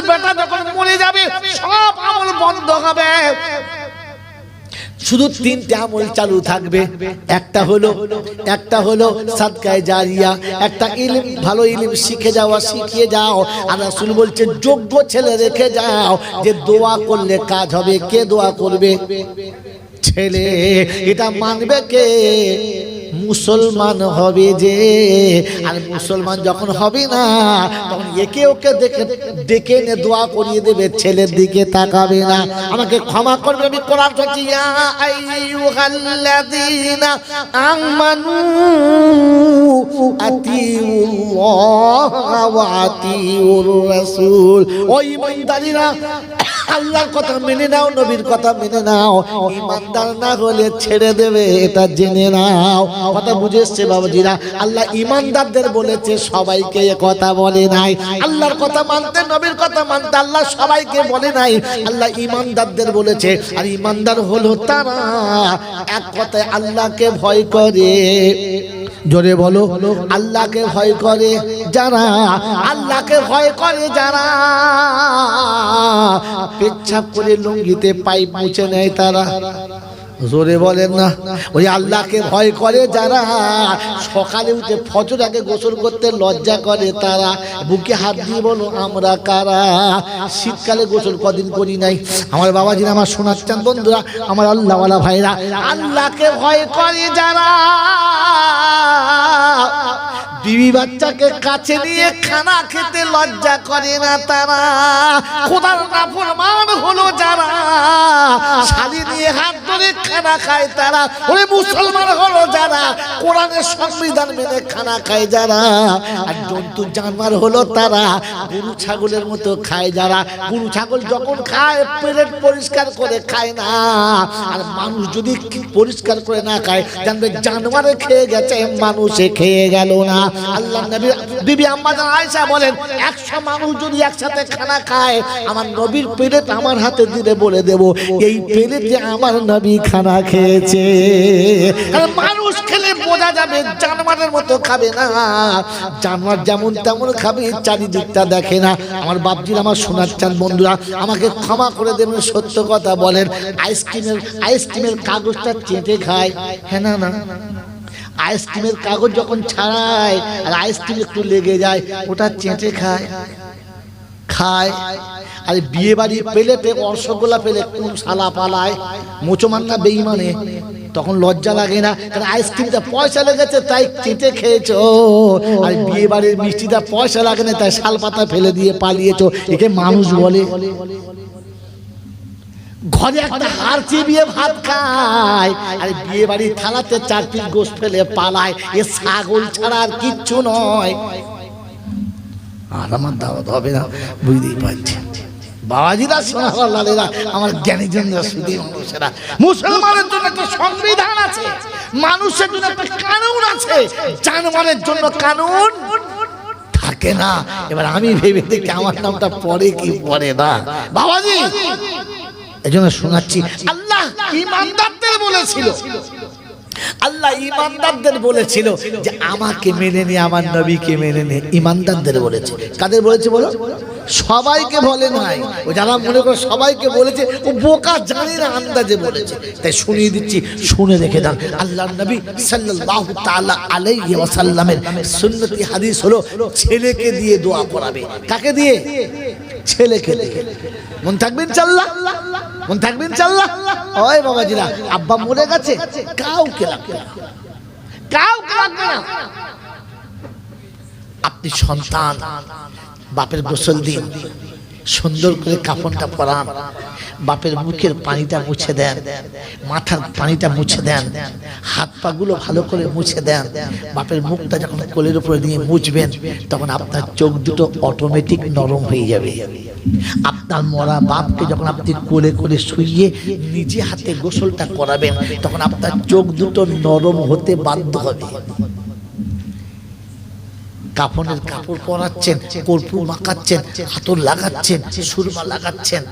বেটা, যখন মরে যাবে, সব আমল বন্ধ হবে। শুধু তিনটে আমল চালু থাকবে। একটা হলো একটা হলো সাদকায় জারিয়া। একটা ইলিম, ভালো ইলিম শিখে যাওয়া, শিখিয়ে যাও। আর রাসূল বলছে, যোগ্য ছেলে রেখে যাও। যে দোয়া করলে কাজ হবে, কে দোয়া করবে? ছেলে। এটা মানবে কে? মুসলমান হবে যে, আর মুসলমান যখন হবে না, তখন একে ওকে দেখে ডেকে এনে দোয়া করিয়ে দেবে, ছেলের দিকে তাকাবে না। আমাকে ক্ষমা করবে, আমি কোরআন করছি আমানু আতিউল্লাহ ওয়া আতিউর রাসূল। ও ঈমানদারীরা আল্লাহর কথা মেনে নাও, নবীর কথা মেনে নাও। ইমানদার না হলে ছেড়ে দেবে, এটা জেনে নাও। কথা বুঝে এসছে বাবাজিরা? আল্লাহ ইমানদারদের বলেছে, সবাইকে কথা বলে নাই। আল্লাহর কথা মানতে, নবীর কথা মানতে আল্লাহ সবাইকে বলে নাই। আল্লাহ ইমানদারদের বলেছে, আর ইমানদার হলো তারা। এক কথায় আল্লাহকে ভয় করে। জোরে বলো, আল্লাহকে ভয় করে যারা, আল্লাহকে ভয় করে যারা, পেচ্ছাপ করে লুঙ্গিতে পাইপ মুছে নেয় তারা। জোরে বলেন না। ওই আল্লাহকে ভয় করে যারা। সকালে উঠে ফজর আগে গোসল করতে লজ্জা করে তারা। বুকে হাত দিয়ে বলো, আমরা কারা? শীতকালে গোসল কদিন করি নাই? আমার বাবাজি আমার শোনাচ্ছেন, বন্ধুরা, আমার আল্লাহওয়ালা ভাইরা, আল্লাহকে ভয় করে যারা। বিবি বাচ্চাকে কাছে নিয়ে খানা খেতে লজ্জা করে না তারা। খোদার নাফরমান হলো যারা, শালি নিয়ে হাত ধরে খানা খায় তারা। ওরে মুসলমান হলো যারা, কোরআনের সংবিধান মেনে খানা খায় যারা। আর জন্তু জানোয়ার হলো তারা, গরু ছাগলের মতো খায় যারা। গরু ছাগল যখন খায় পেলেট পরিষ্কার করে খায় না। আর মানুষ যদি পরিষ্কার করে না খায়, জানবে জানোয়ারে খেয়ে গেছে, মানুষে খেয়ে গেল না। আল্লাহ নবী বিবি আম্মা আয়েশা বলেন 100 মানুষ যদি একসাথে খানা খায়, আমার নবীর প্লেট আমার হাতে দিলে বলে দেব, এই প্লেটে আমার নবী খানা খেয়েছে। মানুষ খেলে বোঝা যাবে, জানোয়ারের মতো খাবে না। জানোয়ার যেমন তেমন খাবে, চারিদিকটা দেখে না। আমার বাপজির আমার শোনার চান বন্ধুরা, আমাকে ক্ষমা করে দেবেন, সত্য কথা বলেন। আইসক্রিমের আইসক্রিমের কাগজটা চেটে খায়। হ্যাঁ না না। আইসক্রিমের কাগজ যখন ছাড়ায়, আর আইসক্রিম একটু লেগে যায়, ওটা চেটে খায়। খায়। আর বিয়ে বাড়ি পেলে রসগোল্লা পেলে কোন শালা পালায়। মোচমান না বেইমানে তখন লজ্জা লাগে না, কারণ আইসক্রিমটা পয়সা লেগেছে, তাই চেটে খেয়েছো। আর বিয়ে বাড়ির মিষ্টিটা পয়সা লাগে না, তাই শাল পাতা ফেলে দিয়ে পালিয়েছো। একে মানুষ বলে। ঘরে একটা হাড় চিবিয়ে ভাত খায়। আর বিয়ে বাড়ির থালাতে চার পিস গোস ফেলে পালায়। এ ছাগল ছাড়া আর কিচ্ছু নয়। আর আমার দাওয়াত হবে না। বুঝতেই পারছি। বাবাজিরা সোনালালেরা আমার জ্ঞানী জন্য শুধু মানুষেরা। মুসলমানের জন্য একটা সংবিধান আছে। মানুষের জন্য একটা কানুন আছে। জানোয়ারের জন্য কানুন থাকে না। এবার আমি ভেবে দেখি আমার নামটা পরে কি পরে না। বাবাজি! এজন্য শোনাচ্ছি, আল্লাহ ইমানদারদের বলেছিল। আল্লাহ ইমানদারদের বলেছিল যে আমাকে মেনে নে, আমার নবীকে মেনে নে, ইমানদারদের বলেছে। কাদের বলেছে বলো? সবাইকে বলে নাই। ও যারা মনে করে সবাইকে বলেছে, ও বোকা জানে না আন্দাজে বলেছে। তাই শুনিয়ে দিচ্ছি, শুনে রেখে দেন আল্লাহ নবী সাল্লাল্লাহু তাআলা আলাইহি ওয়াসাল্লামের সুন্নতি হাদিস হলো, ছেলেকে দিয়ে দোয়া করাবে। কাকে দিয়ে? ছেলেকে মন থাকবেন চাল্লা মন থাকবেন চাল্লা ওই বাবাজিরা, আব্বা মরে গেছে। কাউকে লাগবে না। কাউকে লাগবে না। আপনি সন্তান, বাপের গোসল দিন। সুন্দর করে কাপড়টা পরান। বাপের মুখের পানিটা মুছে দেন, মাথার পানিটা মুছে দেন, হাত পাগুলো ভালো করে মুছে দেন। বাপের মুখটা যখন কোলের উপরে দিয়ে মুছবেন, তখন আপনার চোখ দুটো অটোমেটিক নরম হয়ে যাবে। আপনার মরা বাপকে যখন আপনি কোলে করে শুইয়ে নিজে হাতে গোসলটা করাবেন, তখন আপনার চোখ দুটো নরম হতে বাধ্য হবে। কাফনের কাপড় পরাচ্ছেন, কর্পূর মাখাচ্ছেন হাতর লাগাচ্ছেন, সুরমা লাগাচ্ছেন।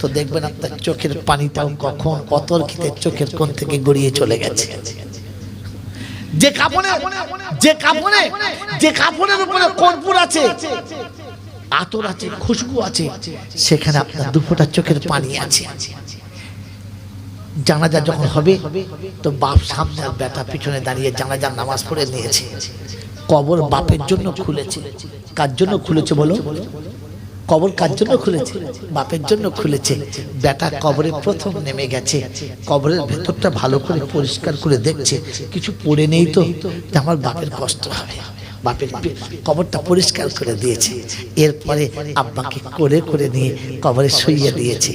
তো দেখবেন আপনার চোখের পানিটাও কখন অতর্কিতে চোখের কোন থেকে গড়িয়ে চলে গেছে। যে কাপড়ে যে কাপড়ে, যে কাপড়ের উপরে কর্পূর আছে, আতর আছে, খুশবু আছে, সেখানে আপনার দুফোটা চোখের পানি আছে। জানাজা যখন হবে, তো বাপ সামনে আর বেটা পিছনে দাঁড়িয়ে জানাজার নামাজ পড়ে নিয়েছে। কবর বাপের জন্য খুলেছে। কার জন্য খুলেছে বলো? কবর কার জন্য খুলেছে? বাপের জন্য খুলেছে। বেটা কবরে প্রথম নেমে গেছে। কবরের ভেতরটা ভালো করে পরিষ্কার করে দেখছে। কিছু পড়ে নেই তো আমার বাপের কষ্ট হবে। বাপের কবরটা পরিষ্কার করে দিয়েছে। এরপরে আব্বাকে করে করে নিয়ে কবরে শুইয়ে দিয়েছে।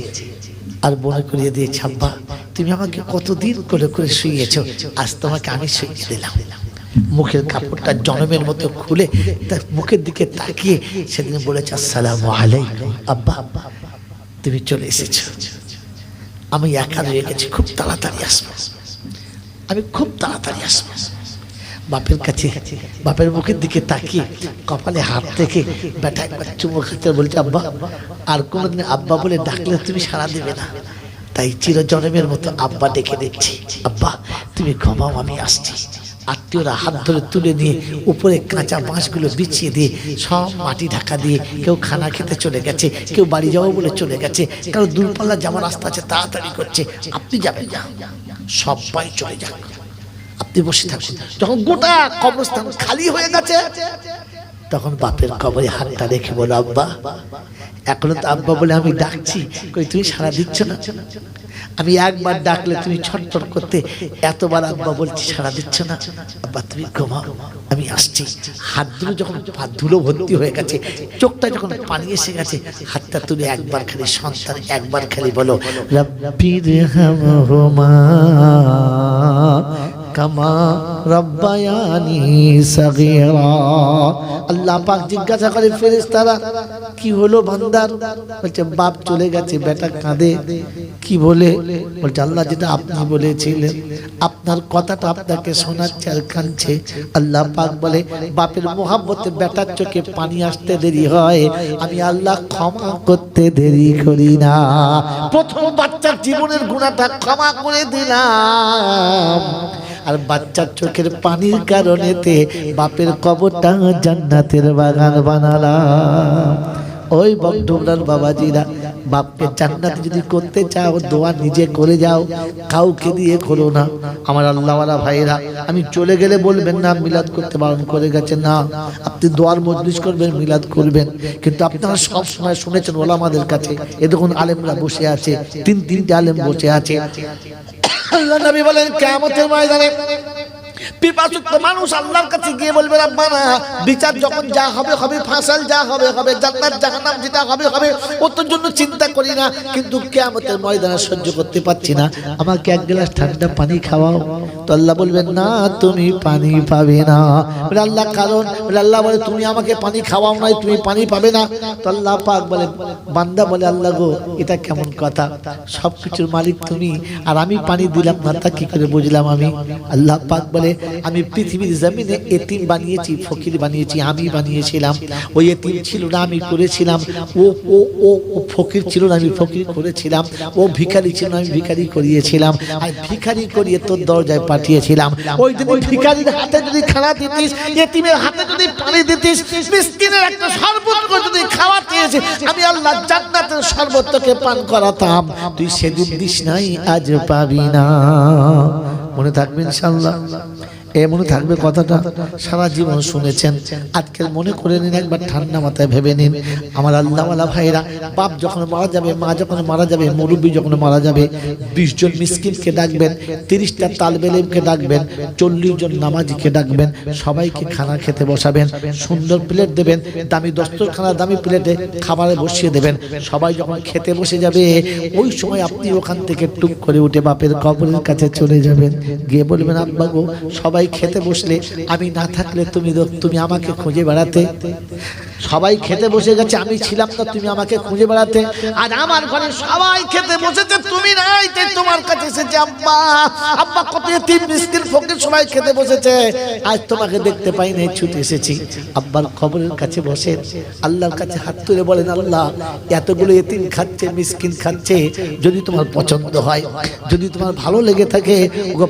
আর মনে করিয়ে দিয়েছে আব্বা তুমি আমাকে কতদিন করে করে শুইয়েছ? আজ তোমাকে আমি শুইয়ে দিলাম। মুখের কাপড়টা জনমের মতো খুলে তার মুখের দিকে তাকিয়ে সেদিন বলেছে, আসসালাম আলাইকুম, আব্বা, তুমি চলে এসেছ। আমি একা রয়ে গেছি, খুব তাড়াতাড়ি আসব। আমি খুব তাড়াতাড়ি আসব। বাপের কাছে, বাপের মুখের দিকে তাকিয়ে কপালে হাত থেকে বেটা একবার চুমো খেতে বলছে, আব্বা, আর কোনোদিন আব্বা বলে ডাকলে তুমি সাড়া দেবে না। তাই চিরজনমের মতো আব্বা ডেকে দিচ্ছি, আব্বা, তুমি ঘুমাও, আমি আসছি। আত্মীয়রা হাত ধরে তুলে নিয়ে উপরে কাঁচা বাঁশগুলো বিছিয়ে দিয়ে সব মাটি ঢাকা দিয়ে কেউ খানা খেতে চলে গেছে, কেউ বাড়ি যাব বলে চলে গেছে, কারও দূরপাল্লা যাওয়ার রাস্তা আছে, তাড়াতাড়ি করছে, আপনি যাবেন না। সবাই চলে যান। আপনি বসে থাকুন। যখন গোটা কবরস্থান খালি হয়ে গেছে, তখন বাপের কবরে হাতটা রেখে বলো আব্বা এখনও তো আব্বা বলে আমি ডাকছি। কই, তুমি সারা দিচ্ছ না? আমি একবার ডাকলে তুমি ছটফট করতে এতবার আব্বা বলছি সারা দিচ্ছ না। আব্বা, তুমি ঘুমাও। আমি আসছি। হাত ধুলো যখন হাত ধুলো ভর্তি হয়ে গেছে, চোখটা যখন পানি এসে গেছে, হাতটা তুলে একবার খালি সন্তান, একবার খালি বলো রব্বির হামহুমা কামা রব্বায়ানি সাগীরা। আল্লাহ পাক জিজ্ঞাসা করে ফেরেশতারা, কি হলো বান্দার? বলছে, বাপ চলে গেছে, বেটা কাঁদে। কি বলে? বলছে, আল্লাহ যেটা আপনি বলেছিলেন, আপনার কথাটা আপনাকে শোনাচ্ছে, আর কাঁদছে। আল্লাহ পাক বলে, বাপের মোহাব্বতে বেটার চোখে পানি আসতে দেরি হয়। আমি আল্লাহ ক্ষমা করতে দেরি করি না। প্রথম বাচ্চার জীবনের গুণাটা ক্ষমা করে দিলাম। আর বাচ্চার চোখের পানির কারণেতে বাপের কবরটা জান্নাতের বাগান বানালাম। ওই বকডুবলার বাবাজিরা, বাপকে জান্নাতে যদি করতে চাও, দোয়া নিজে করে যাও, কাউকে দিয়ে করো না। আমার আল্লাহওয়ালা ভাইরা আমি চলে গেলে বলবেন না, মিলাদ করতে বারণ করে গেছে। না, আপনি দোয়ার মজলিস করবেন, মিলাদ করবেন। কিন্তু আপনারা সব সময় শুনেছেন ওলামাদের কাছে, এ দেখুন আলেমরা বসে আছে, তিন তিনটে আলেম বসে আছে। আল্লাহ নবী বলেন, কিয়ামতের ময়দানে পানি তুমি পানি পাবে না। তুমি আমাকে পানি খাওয়াও নাই, তুমি পানি পাবে না। পাক বলে, বান্দা বলে, আল্লাহ গো, এটা কেমন কথা? সব কিছুর মালিক তুমি। আর আমি পানি দিলাম না, তা কি করে বুঝলাম আমি? আল্লাহ পাক বলে আমি পৃথিবীর জমিনে এতিম বানিয়েছি, ফকির বানিয়েছি, আমি বানিয়েছিলাম। ওই এতিম ছিল না, আমি করেছিলাম। ও ও ও ফকির ছিল না, আমি ফকির করেছিলাম। ও ভিখারি ছিল না, আমি ভিখারি করিয়েছিলাম। আর ভিখারি করিয়ে তোর দরজায় পাঠিয়েছিলাম। ওই ওই ভিখারির হাতে যদি খানা দিতিস, এতিমের হাতে যদি পানি দিতিস, মিসকিনের একটা শরবত যদি খাওয়াতে এসে আমি আল্লাহ জান্নাতের শরবত তোকে পান করাতাম। তুই সেদিন দিস নাই, আজ পাবি না। মনে থাকবে ইনশাল্লাহ এ মনে থাকবে কথাটা সারা জীবন শুনেছেন। আজকে মনে করে নিন, একবার ঠান্ডা মাথায় ভেবে নিন। আমার আল্লাহওয়ালা ভাইরা, বাপ যখন মারা যাবে, মা যখন মারা যাবে, মুরব্বী যখন মারা যাবে, বিশ জন মিসকিনকে ডাকবেন, তিরিশটা তালবেলেমকে ডাকবেন, চল্লিশ জন নামাজিকে ডাকবেন, সবাইকে খানা খেতে বসাবেন, সুন্দর প্লেট দেবেন, দামি দস্তরখানা, দামি প্লেটে খাবারে বসিয়ে দেবেন। সবাই যখন খেতে বসে যাবে, ওই সময় আপনি ওখান থেকে টুক করে উঠে বাপের কবরের কাছে চলে যাবেন। গিয়ে বলবেন, আব্বা সবাই খেতে বসলে আমি না থাকলে তুমি তুমি আমাকে খুঁজে বেড়াতে। সবাই খেতে বসে গেছে, আমি ছিলাম না, তুমি আমাকে খুঁজে বেড়াতে। আর আমার ঘরে সবাই খেতে বসেছে, তুমি নাই তোমার কাছে এসেছে, আব্বা আব্বা, কত তিন মিসকিন ফকির সবাই খেতে বসেছে। আজ তোমাকে দেখতে পাই নাই, ছুটে এসেছি। আব্বার খবরের কাছে বসে, আল্লাহর কাছে হাত তুলে বলেন, আল্লাহ, এতগুলো এতিম খাচ্ছে, মিসকিন খাচ্ছে, যদি তোমার পছন্দ হয়, যদি তোমার ভালো লেগে থাকে, ওগো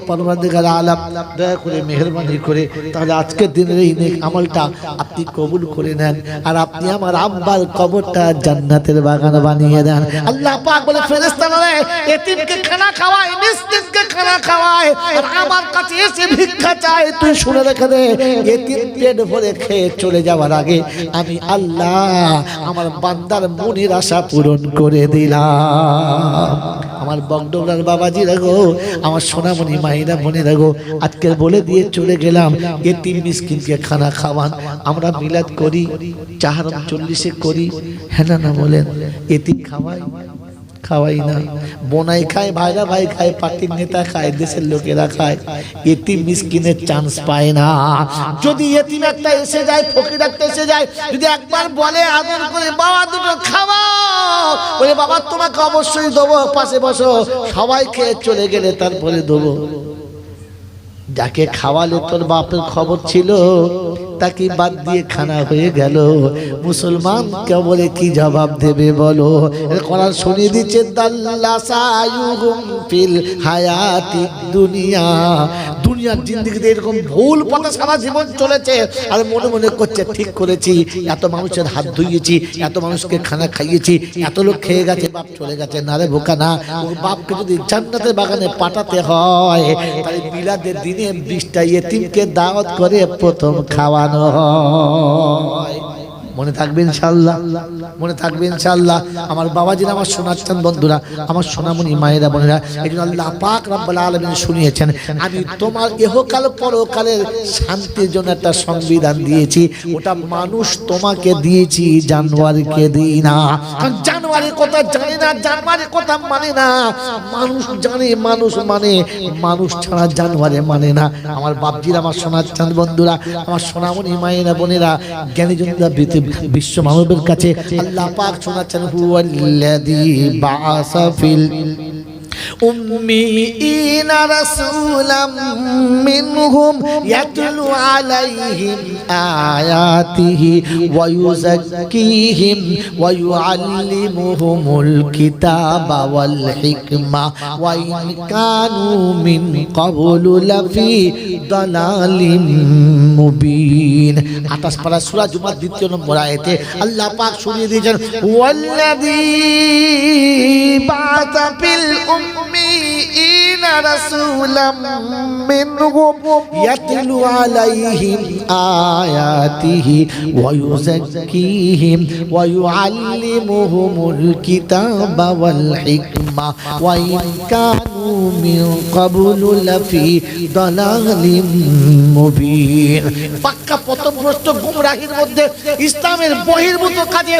আলাম, দয়া করে মেহরবানি করে, তাহলে আজকের দিনের এই নেক আমলটা আপনি কবুল করে নেন। আর আপনি আমার আব্বার কবরটা জান্নাতের বাগান বানিয়ে দেন। আল্লাহ পাক বলে ফেরেশতারা রে এতিমকে খানা খাওয়ায়, মিসকিনকে খানা খাওয়ায়, আর আমার কাছে এসে ভিক্ষা চায়। তুই শুনে রেখে দে, এতিম পেট ভরে খেয়ে চলে যাওয়ার আগে আমি আল্লাহ আমার বান্দার মনের আশা পূরণ করে দিলাম। আমার বগডোলার বাবাজি রাগো আমার সোনামণি মাহিরা মনে রাখো আজকে বলে দিয়ে চলে গেলাম এ তিন মিসকিনকে খানা খাওয়ান। আমরা মিলাদ করি, চাহারাম চল্লিশে করি। হ্যাঁ না বলেন, এতিম খাওয়াই। খাওয়াই না। বোনাই খায়, ভাইরা ভাই খায়, পার্টির নেতা খায়, দেশের লোকেরা খায়। এটি মিসকিনের চান্স পায় না। যদি এতিম একটা এসে যায়, ফকির একটা এসে যায়, যদি একবার বলে আদর করে, বাবা, দুটো খাওয়াও। বলে, বাবা, তোমাকে অবশ্যই দেবো, পাশে বসো। সবাই খেয়ে চলে গেলে তারপরে দেবো। যাকে খাওয়ালে তোর বাপের খবর ছিল তাকে বাদ দিয়ে খানা হয়ে গেল। মুসলমান কেবলে কি জবাব দেবে বলো? কোরআন শুনিয়ে দিচ্ছে দাল্লাসায়ুহুম ফিল হায়াতি দুনিয়া। দুনিয়ার জিন্দিগিতে এরকম ভুল পথে সারা জীবন চলেছে। আর মনে মনে করছে, ঠিক করেছি, এত মানুষের হাত ধুইয়েছি, এত মানুষকে খানা খাইয়েছি, এত লোক খেয়ে গেছে, বাপ চলে গেছে। না রে বোকা, না বাপকে যদি জান্নাতের বাগানে পাঠাতে হয়, তাহলে মিলাদের দিনে বিশটা ইয়েতিমকে দাওয়াত করে প্রথম খাওয়ানো হয়। মনে থাকবে ইনশাল্লাহ মনে থাকবে ইনশাল্লাহ আমার বাবাজিরা আমার শোনাচ্ছেন বন্ধুরা, আমার সোনামণি মায়েরা, বোনেরা, এই জন্য আল্লাহ পাক রব্বুল আলামিন শুনিয়েছেন, আমি তোমার ইহকাল পরকালের শান্তির জন্য একটা সংবিধান দিয়েছি, ওটা মানুষ তোমাকে দিয়েছি, জানোয়ারকে দিই না। কারণ জানোয়ারের কথা জানে না, জানোয়ারের কথা মানে না। মানুষ জানে, মানুষ মানে মানুষ ছাড়া জানোয়ারে মানে না। আমার বাপজিরা, আমার শোনাচ্ছেন বন্ধুরা, আমার সোনামণি মায়েরা, বোনেরা জ্ঞানীজনরা বিশ্ব মানবের কাছে আল্লাহ পাক শোনাচ্ছেন হুয়াল্লাযী বাআসা ফিল أميين رسولا منهم يتلو عليهم آياته ويزكيهم ويعلمهم الكتاب والحكمة وإن كانوا من قبل لفي ضلال মুবিন আঠাশ পারা সুরা জুমার দ্বিতীয় নম্বর আয়াতে আল্লাহ পাক শুনিয়ে দিয়েছেন ওয়াল্লাযী বা'আথা ফিল উম্মিয়িনা রাসূলাম মিনহুম ইয়াতলু আলাইহিম আয়াতিহি ওয়া ইউযাক্কিহিম ওয়া ইউআল্লিমুহুমুল কিতাবা ওয়াল হিকমা দালালিম মুবিন। পাক্কা পথভ্রষ্ট গুমরাহির মধ্যে ইসলামের বহির্ভূত কাজে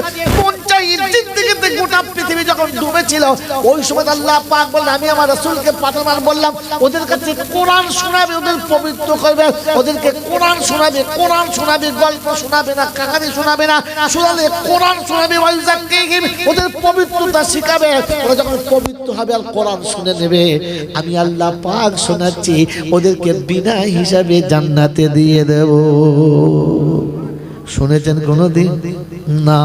গোটা পৃথিবী যখন ডুবেছিল, ওই সময় আল্লাহ পাক বললেন, আমি আমার রাসূলকে পাঠানোর বললাম, ওদের কাছে কোরআন শোনাবে, ওদের পবিত্র করবে, ওদেরকে কোরআন শোনাবে কোরআন শোনাবে, গল্প শোনাবে না কাহানি শোনাবে না, শোনালে কোরআন শোনাবে ওদের পবিত্রতা শিখাবে। ওরা যখন পবিত্র হবে, আর কোরআন শুনে নেবে। আমি আল্লাহ পাক শোনাচ্ছি, ওদেরকে বিনা হিসাবে জান্নাতে দিয়ে দেব। শুনেছেন কোনোদিন? না।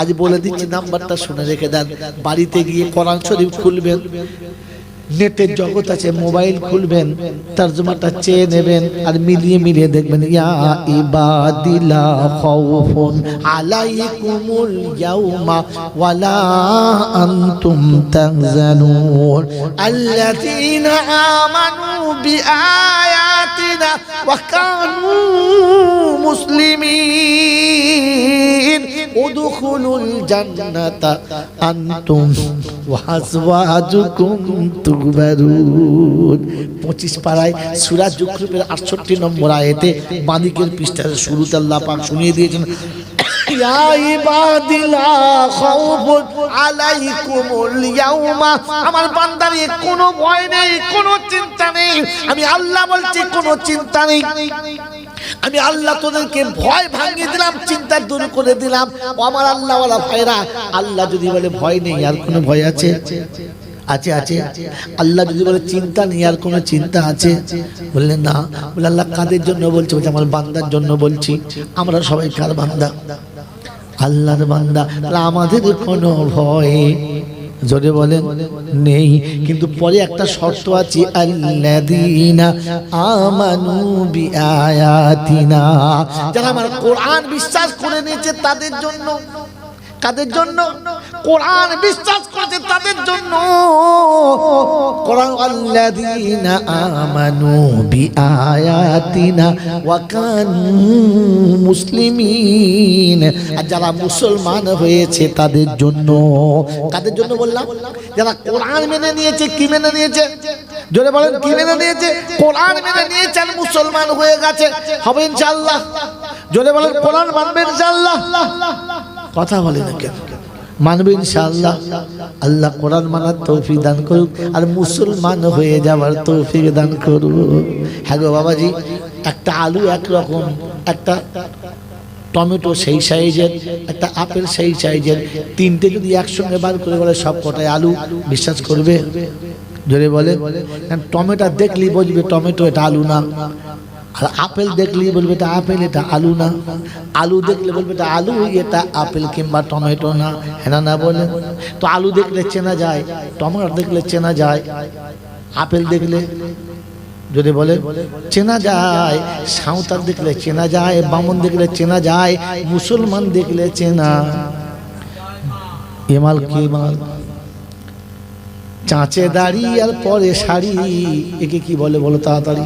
আজ বলে দিচ্ছি, নাম্বারটা শুনে রেখে দেন। বাড়িতে গিয়ে কোরআন শরীফ খুলবেন। নেটের জগৎ আছে, মোবাইল খুলবেন, তর্জমাটা চেয়ে নেবেন আর মিলিয়ে মিলিয়ে দেখবেন, ইয়া ইবাদিলা খাউফুন আলাইকুমুল ইয়াউমা ওয়ালা আনতুম তাহজানুন। আল্লাযীনা আমানু বিআয়াতিনা ওয়া কানু মুসলিমিন। উদখুলুল জান্নাতা আনতুম ওয়া আজওয়াজুকুম তুগবারুন। 25 পারায় সূরা জুকরুফের 68 নম্বর আয়াতে বাদিকের পৃষ্ঠার শুরুতে আল্লাহ পাক শুনিয়ে দিয়েছেন খাউফুন আলাইকুমুল ইয়াউমা। আমার বান্দারে, কোনো ভয় নেই, কোনো চিন্তা নেই। আমি আল্লাহ বলছি, কোনো চিন্তা নেই। আমি আল্লাহ তোদেরকে ভয় ভাঙিয়ে দিলাম, চিন্তা দূর করে দিলাম। আমার আল্লাহ ওয়ালা ভাইরা, আল্লাহ যদি বলে ভয় নেই, আর কোনো ভয় আছে? আছে আছে। আল্লাহ যদি বলে চিন্তা নেই, আর কোনো চিন্তা আছে? বললেন না। বলে আল্লাহ কাদের জন্য বলছে? বলছে, আমার বান্দার জন্য বলছি। আমরা সবাই কার বান্দা? আল্লাহর বান্দা। আমাদের কোনো ভয় জোরে বলেন, নেই। কিন্তু পরে একটা শর্ত আছে, আল্লাযীনা আমানু বিআয়াতিনা। যারা আমার কোরআন বিশ্বাস করে নিয়েছে তাদের জন্য, কাদের জন্য? কোরআন বিশ্বাস করেছে তাদের জন্য। কোরআন আমানু বিআয়াতিনা ওয়া কানু মুসলিমিন। আর যারা মুসলমান হয়েছে তাদের জন্য। কাদের জন্য বললাম? যারা কোরআন মেনে নিয়েছে, কি মেনে নিয়েছে? জোরে বলেন, কি মেনে নিয়েছে? কোরআন মেনে নিয়েছে আর মুসলমান হয়ে গেছে। হবে ইনশাআল্লাহ। জোরে বলেন, কোরআন মানবেন ইনশাআল্লাহ। কথা বলে না কেন মানবে ইনশাআল্লাহ। আল্লাহ কোরআন মানার তৌফিক দান করুক আর মুসলমান হয়ে যাওয়ার তৌফিক দান করুক। হ্যাঁ গো বাবাজি, একটা আলু একরকম, একটা টমেটো সেই সাইজের, একটা আপেল সেই সাইজের, তিনটে যদি একসঙ্গে বার করে বলে সব কটায় আলু, বিশ্বাস করবে? জোরে বলে? টমেটো দেখলি বুঝবে টমেটো এটা আলু না। আর আপেল দেখলেই বলবে এটা আপেল, এটা আলু না। আলু দেখলে বলবে এটা আলু, এটা আপেল কিংবা টমেটো না। হ্যাঁ না বলে। তো আলু দেখলে চেনা যায়, টমেটো দেখলে চেনা যায়, আপেল দেখলে যদি বলে চেনা যায়, সাঁওতাল দেখলে চেনা যায়, বামন দেখলে চেনা যায়, মুসলমান দেখলে চেনা। এমাল কি মাল? চাঁচে দাড়ি আর পরে শাড়ি, একে কি বলে বলো তাড়াতাড়ি?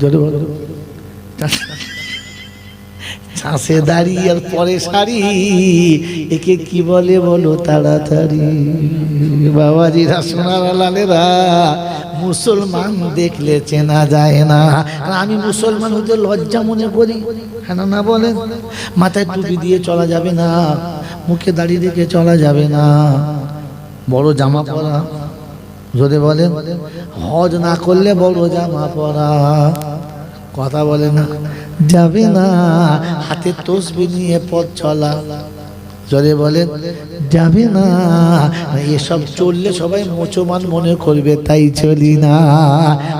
জোরে বলো দাড়ি আর পরে শাড়ি, একে কি বলে বলো তাড়াতাড়ি? বাবাজিরা, সোনার, লালেরা, মুসলমান দেখলে চেনা যায় না। আর আমি মুসলমান হতে লজ্জা মনে করি। হ্যাঁ না বলেন? মাথায় টুপি দিয়ে চলা যাবে না, মুখে দাড়ি রেখে চলা যাবে না। বড় জামা পরা যদি বলেন, হজ না করলে বড় জামা পরা কথা বলে না, যাবে না, হাতে তসবি নিয়ে পথ চলা। যদি বলেন যাবে না। এসব চললে সবাই মুসলমান মনে করবে, তাই চলি না।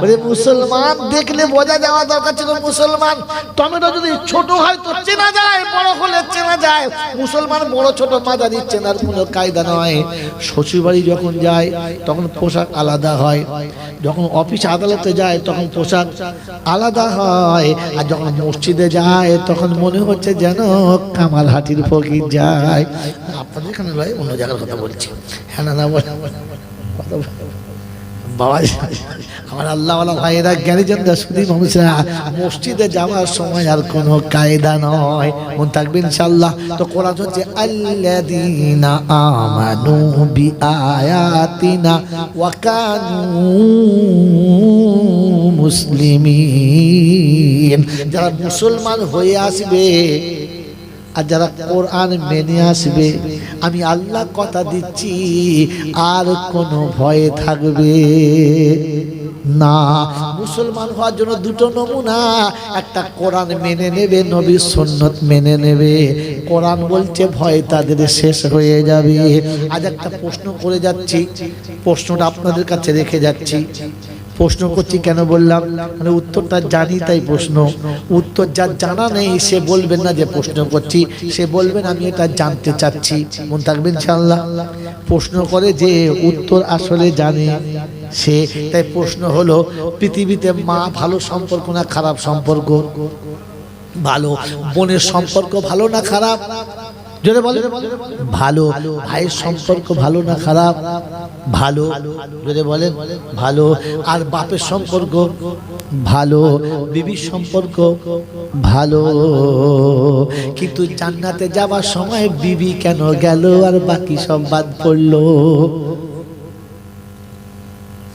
বলে, মুসলমান দেখলে বোঝা যাওয়া দরকার ছিল, মুসলমান টমেটো যদি ছোট হয় তো চেনা যায়, বড় হলে চেনা যায়। মুসলমান বড় ছোট মাঝারি চেনার কোনো কায়দা নয়। শ্বশুর বাড়ি যখন যায়, তখন পোশাক আলাদা হয়। যখন অফিস আদালতে যায়, তখন পোশাক আলাদা হয়। আর যখন মসজিদে যায়, তখন মনে হচ্ছে যেন কামাল হাটির ফকির যায়। আপনাদের এখানে নয়, অন্য জায়গার কথা বলছি। হ্যাঁ না না, বলে। বাবা, আমার আল্লাহওয়ালা ভাইয়েরা জ্ঞানীজনরা শুধু মানুষরা মসজিদে যাওয়ার সময় আর কোনো কায়দা নয়। মন থাকবে ইনশাল্লাহ তো কোরআন হচ্ছে, আল্লাযীনা আমানু বিআয়াতিনা ওয়া কানু মুসলিমিন। যারা মুসলমান হয়ে আসবে আর যারা কোরআন মেনে আসবে, আমি আল্লাহ কথা দিচ্ছি, আর কোনো ভয়ে থাকবে না। মুসলমান হওয়ার জন্য দুটো নমুনা, একটা কোরআন মেনে নেবে নবীর সন্ন্যত মেনে নেবে। কোরআন বলছে ভয় তাদের শেষ হয়ে যাবে। আজ একটা প্রশ্ন করে যাচ্ছি, প্রশ্নটা আপনাদের কাছে রেখে যাচ্ছি। প্রশ্ন করছি কেন বললাম? মানে উত্তরটা জানি তাই প্রশ্ন। উত্তর যার জানা নেই, সে বলবেন না যে প্রশ্ন করছি। সে বলবেন আমি এটা জানতে চাচ্ছি। মন থাকবেন ইনশাআল্লাহ। প্রশ্ন করে যে উত্তর আসলে জানে সে। তাই প্রশ্ন হলো, পৃথিবীতে মা ভালো সম্পর্ক না খারাপ সম্পর্ক? ভালো। বোনের সম্পর্ক ভালো না খারাপ? জোরে বলে ভালো, ভাইয়ের সম্পর্ক ভালো না খারাপ? ভালো যদি বলেন। ভালো। আর বাপের সম্পর্ক? ভালো। বিবির সম্পর্ক? ভালো। কিন্তু জান্নাতে যাবার সময় বিবি কেন গেল আর বাকি সব পড়ল?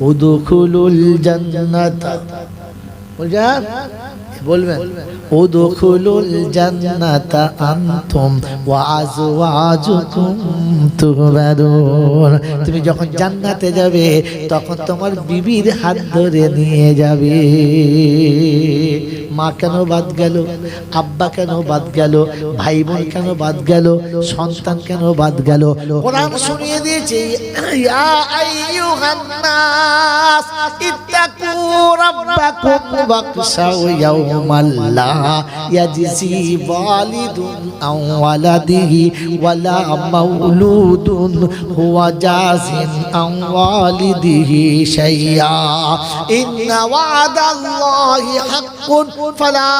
উদখুলুল জান্নাত। বলবেন, উদখুলুল জান্নাতা আনতুম ওয়া আজওয়াজুকুম তুহবারুন তুমি যখন জান্নাতে যাবে, তখন তোমার বিবির হাত ধরে নিয়ে যাবে। মা কেন বাদ গেল? আব্বা কেন বাদ গেল? ভাই বোন কেন বাদ গেল? সন্তান কেন বাদ গেল? কোরআন শুনিয়ে দিয়েছে, ইয়া আইয়ুহান ইত্তাকু রাব্বাকুম ওয়াকশাউ ইয়াওমাল লা ইয়াজজি ওয়ালিদুন আও ওয়ালাদিহি ওয়ালা মাউলুদুন হুয়া জাজিন আও ওয়ালিদিহি শাইয়া ইন্না ওয়াদাল্লাহি হাক্কুন ফালা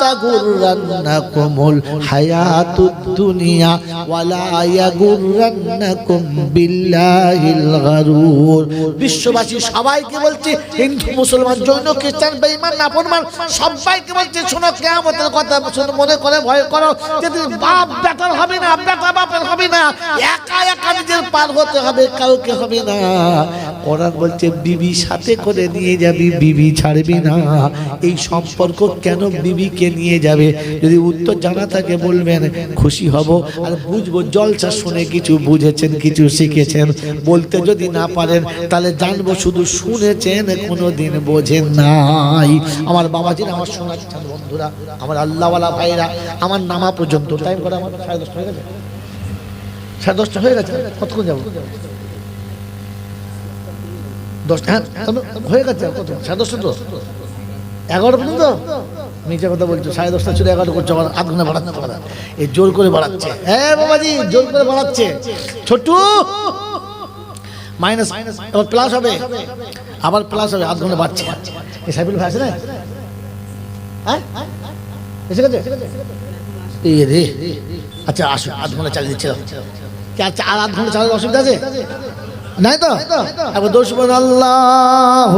তাগুররান্নাকুমুল হায়াতুদ দুনিয়া ওয়ালা ইয়াগুররান্নাকুম বিল্লাহিল গারুর বিশ্ববাসী সবাইকে বলছে, হিন্দু মুসলমান জৈন খ্রিস্টান, বেঈমান, নাফরমান, সবাইকে বলছে, শোনো কেমন কথা শুনে মনে করে, ভয় করো। যদি বাপ বেটার হবে না বেটা বাপের হবে না একা একা পার হতে হবে, কাউকে হবে না। কোরআন বলছে, বিবি সাথে করে নিয়ে যাবি, বিবি ছাড়বি না। এই সম্পর্ক কেন বিবিকে নিয়ে যাবে? যদি উত্তর জানা থাকে, বলবেন, খুশি হব। আর বুঝব, জলসা শুনে কিছু বুঝেছেন, কিছু শিখেছেন। বলতে যদি না পারেন, তাহলে জানব শুধু শুনেছেন, কোনোদিন বোঝেন নাই। আমার বাবাজিরা, আমার শোনাচ্ছেন বন্ধুরা, আমার আল্লাহওয়ালা ভাইরা, আমার নামা পর্যন্ত টাইম করে আমার সাড়ে দশটা হয়ে গেছে। সাড়ে দশটা হয়ে গেছে? কতক্ষণ যাব? দশটা হ্যাঁ হয়ে গেছে সাড়ে দশটা তো? এগারো পর্যন্ত? মিথ্যা কথা বলছো, সাড়ে দশটা ছিল এগারো করছ আবার আধ ঘণ্টা বাড়াতে পারা এই জোর করে বাড়াচ্ছে। হ্যাঁ বাবাজি, জোর করে বাড়াচ্ছে। ছোট্টু! মাইনাস, এবার প্লাস হবে। আবার প্লাস হবে আধ ঘণ্টা বাড়ছে। এই সাইকেল ভাই আছে হ্যাঁ? এসে গেছে? রে। আচ্ছা আসো আধ ঘণ্টা চালিয়ে দিচ্ছে কি আচ্ছা আর আধ ঘণ্টা চালানোর অসুবিধা আছে? নাই তো? এবার দোষ আল্লাহ